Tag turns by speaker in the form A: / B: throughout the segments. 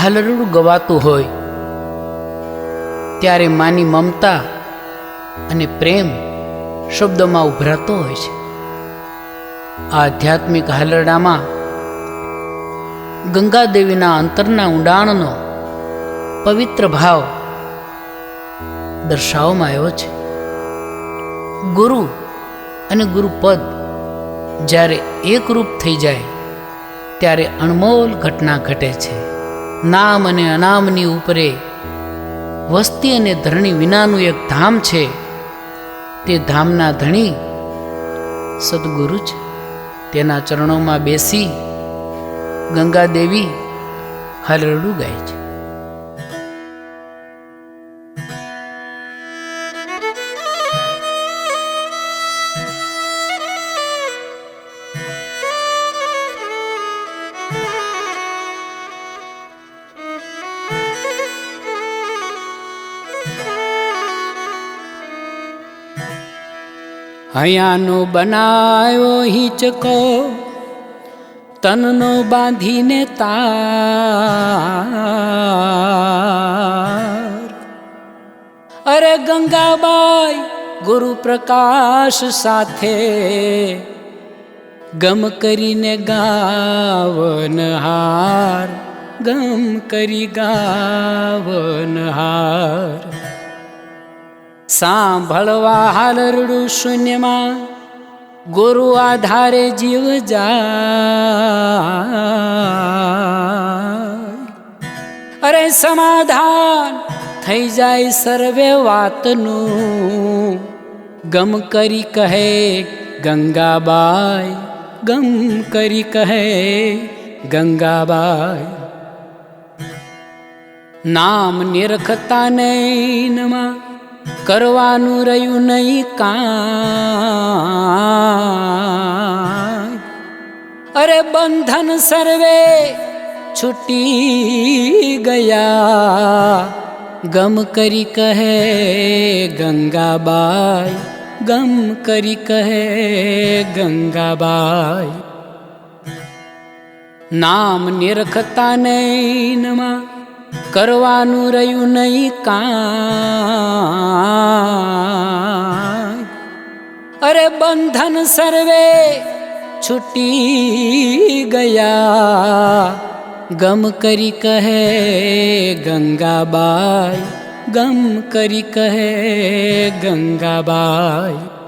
A: હાલરડું ગવાતું હોય, ત્યારે માની મમતા અને પ્રેમ શબ્દોમાં ઉભરાતો હોય છે. આધ્યાત્મિક હાલરડામાં ગંગાદેવીના અંતરના ઊંડાણનો પવિત્ર ભાવ દર્શાવવામાં આવ્યો છે. ગુરુ અને ગુરુપદ જ્યારે એકરૂપ થઈ જાય, ત્યારે અણમોલ ઘટના ઘટે છે. નામ અને અનામની ઉપરે વસ્તી અને ધરણી વિનાનું એક ધામ છે. તે ધામના ધણી સદગુરુ છે. તેના ચરણોમાં બેસી ગંગા દેવી હાલરડું ગાય છે. હૈયાનો બનાવ્યો હિંચકો તનનો બાંધીને તાર અરે ગંગાબાઈ ગુરુ પ્રકાશ સાથે ગમ કરીને ગાવન હાર ગમ કરી ગાવન હાર સાંભળવા હાલરડું શૂન્યમાં ગુરુ આધારે જીવ જાય અરે સમાધાન થઈ જાય સર્વે વાતનું ગમ કરી કહે ગંગાબાઈ ગમ કરી કહે ગંગાબાઈ નામ નિરખતા નૈનમાં કરવાનું રહ્યું નહીં કાં અરે બંધન સર્વે છૂટી ગયા. ગમ કરી કહે ગંગાબાઈ, ગમ કરી કહે ગંગાબાઈ. નામ નિરખતા નૈનમાં કરવાનું રહ્યું નહીં કા અરે બંધન સર્વે છૂટી ગયા. ગમ કરી કહે ગંગાબાઈ, ગમ કરી કહે ગંગાબાઈ.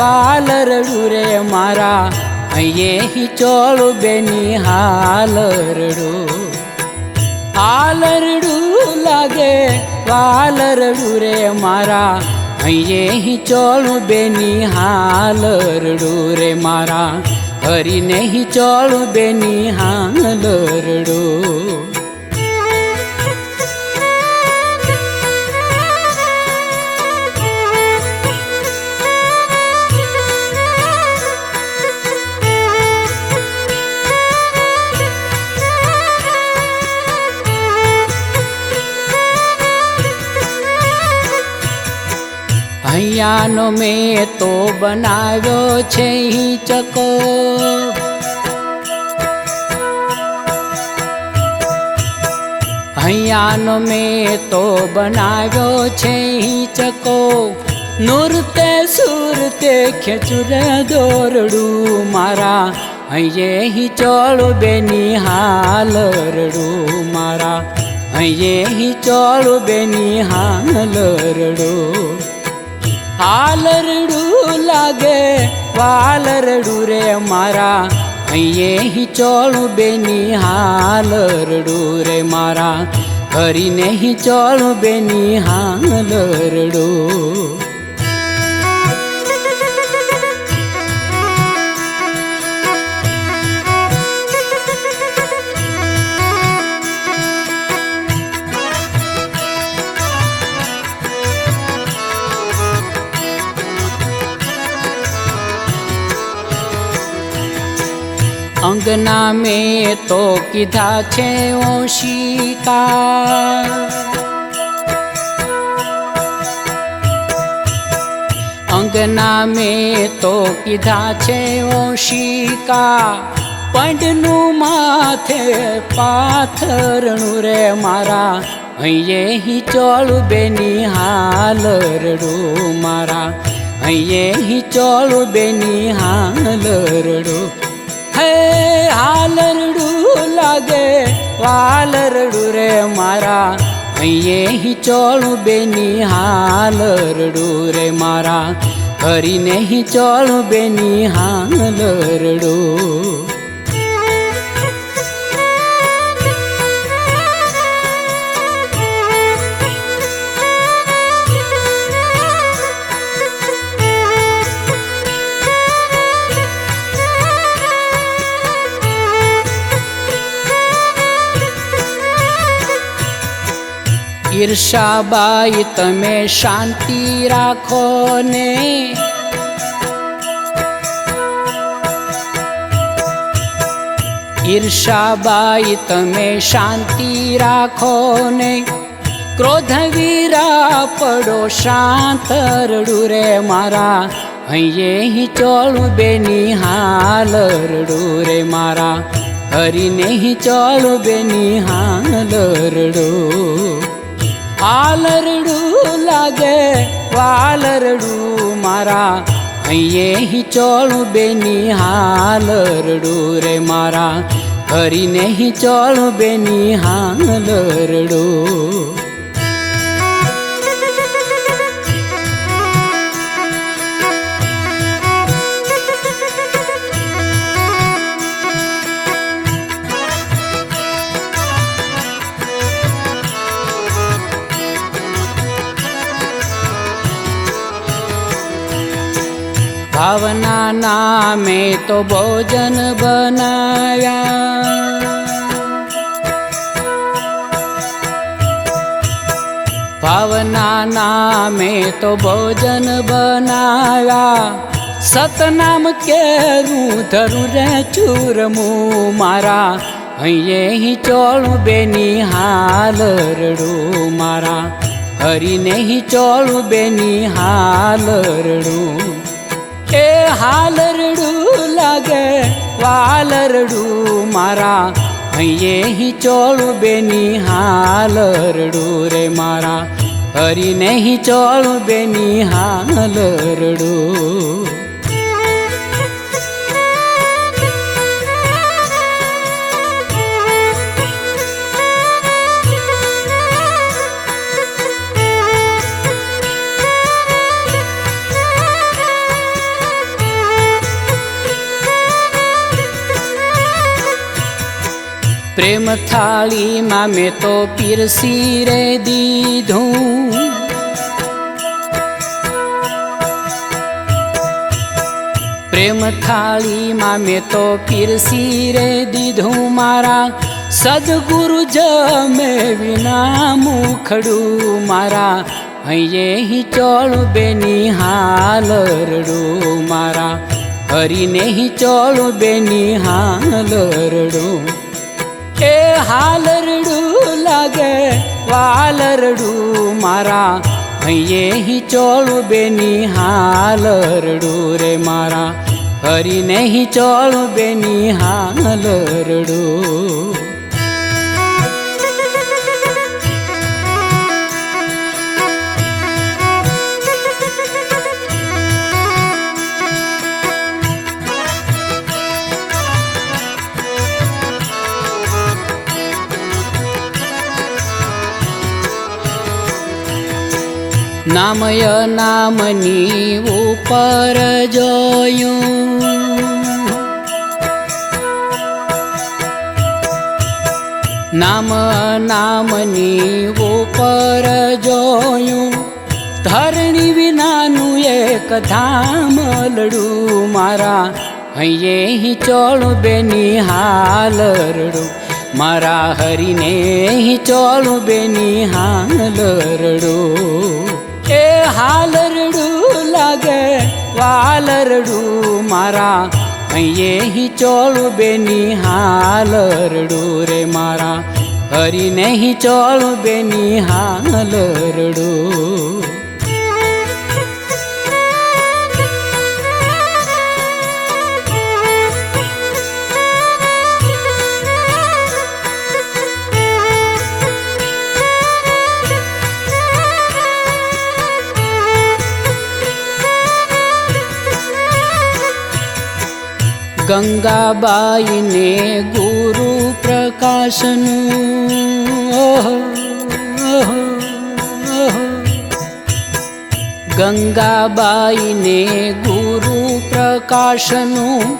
A: વાલરડું રે મારા. અહીએ ચોળું બેની હાલરડું આલરડું લાગે વાલરડું રે મારા. અહીએ ચોળું બેની હાલરડું રે મારા. હરીને ચોળું બેની હાલરડું અહીંયાનો મેં તો બનાવ્યો છે ચકો. અહીંયાનો મેં તો બનાવ્યો છે ચકો. નૂરતે સુરતે ખેચુરે દોરડું મારા. અહીંયે હિંચોળું બેની હાલરડું મારા. અહીંયે હિંચોળું બેની હાલરડું હાલરડું લાગે, વાલરડું રે મારા. અહીં ચોળું બેની હાલરડું રે મારા. કરીને ચોળું બેની હાલરડું. અંગના મેં તો કીધા છે ઓશિકા અંગના મેં તો કીધા છે ઓશિકા પંડનું માથે પાથરણું રે મારા. અહીંયા હી ચોળું બેની હાલરડું મારા. અહીંયા હી ચોળું બેની હાલરડું હે હાલરડું લાગે, વાલરડું રે મારા. અહીંયા હી ચોળું બેની હાલરડું રે મારા. હરીને હી ચોળું બેની હાલરડું. ઈર્ષાબાઈ તમે શાંતિ રાખો ને. ઈર્ષાબાઈ તમે શાંતિ રાખો ને. ક્રોધ વીરા, પડો શાંત, રડું રે મારા. અહીં ચોળું બેની હાલરડું રે મારા. હરીને ચોળું બેની હાલરડું હાલરડું લાગે વાલરડું મારા. અહીંયા ચોળું બેની હાલરડું રે મારા. હરીને ચોળું બેની હાલરડું. ભાવના નામે તો ભોજન બનાવ્યા ભાવના નામે તો ભોજન બનાવ્યા સતનામ કેરું ધરું રે ચૂરમું મારા. અહીં ચોળું બેની હાલરડું મારા. હરીને ચોળું બેની હાલરડું એ હાલરડું લાગે, વાલરડું મારા. અહીંયા ચોળું બેની હાલરડું રે મારા. હરીને ચોળું બેની હાલરડું. પ્રેમ થાળીમાં મેં તો પીરસી રે દીધું. પ્રેમ થાળીમાં મેં તો પીરસી રે દીધું. મારા સદગુરુ જમે વિના મુખડું. મારા અહીંયા ચોળ બેની હાલરડું. મારા હરીને ચોળ બેની હાલરડું. એ હાલરડું લાગે વાલરડું મારા. અહીંયા ચોળું બેની હાલરડું રે મારા. હરીને ચોળું બેની હાલરડું નામય નામની ઉપર જોયું. નામ નામની ઉપર જોયું. ધરણી વિનાનું એક ધામ લડું મારા. અહીં ચોળું બેની હાલરડું મારા હરીને ચોળું બેની હાલરડું એ હાલરડું લાગે, વાલરડું મારા. અહીંયા હી ચોળું બેની હાલરડું રે મારા. હરીને હી ચોળું બેની હાલરડું. ગંગાબાઈને ગુરુ પ્રકાશનું. ગંગાબાઈને ગુરુ પ્રકાશનું.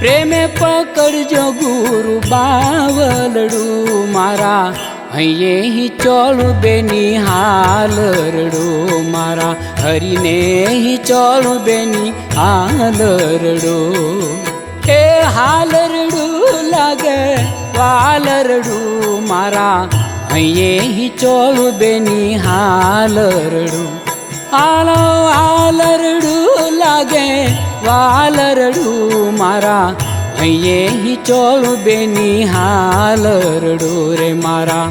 A: પ્રેમે પકડજો ગુરુ બાવલડું મારા. અહીંયા ચોળું બેની હાલરડું મારા. હરીને ચોળું બેની હાલરડું એ હાલરડું લાગે, વાલરડું મારા. અહીંયા ચોળું બેની હાલરડું. હાલો હાલરડું લાગે, વાલરડું મારા. અહીંયા ચોળું બેની હાલરડું રે મારા.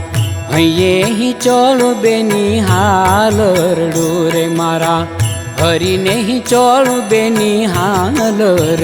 A: અહીંયા ચોળું બેની હાલરડું રે મારા. હરીને ચોળું બેની હાલરડું.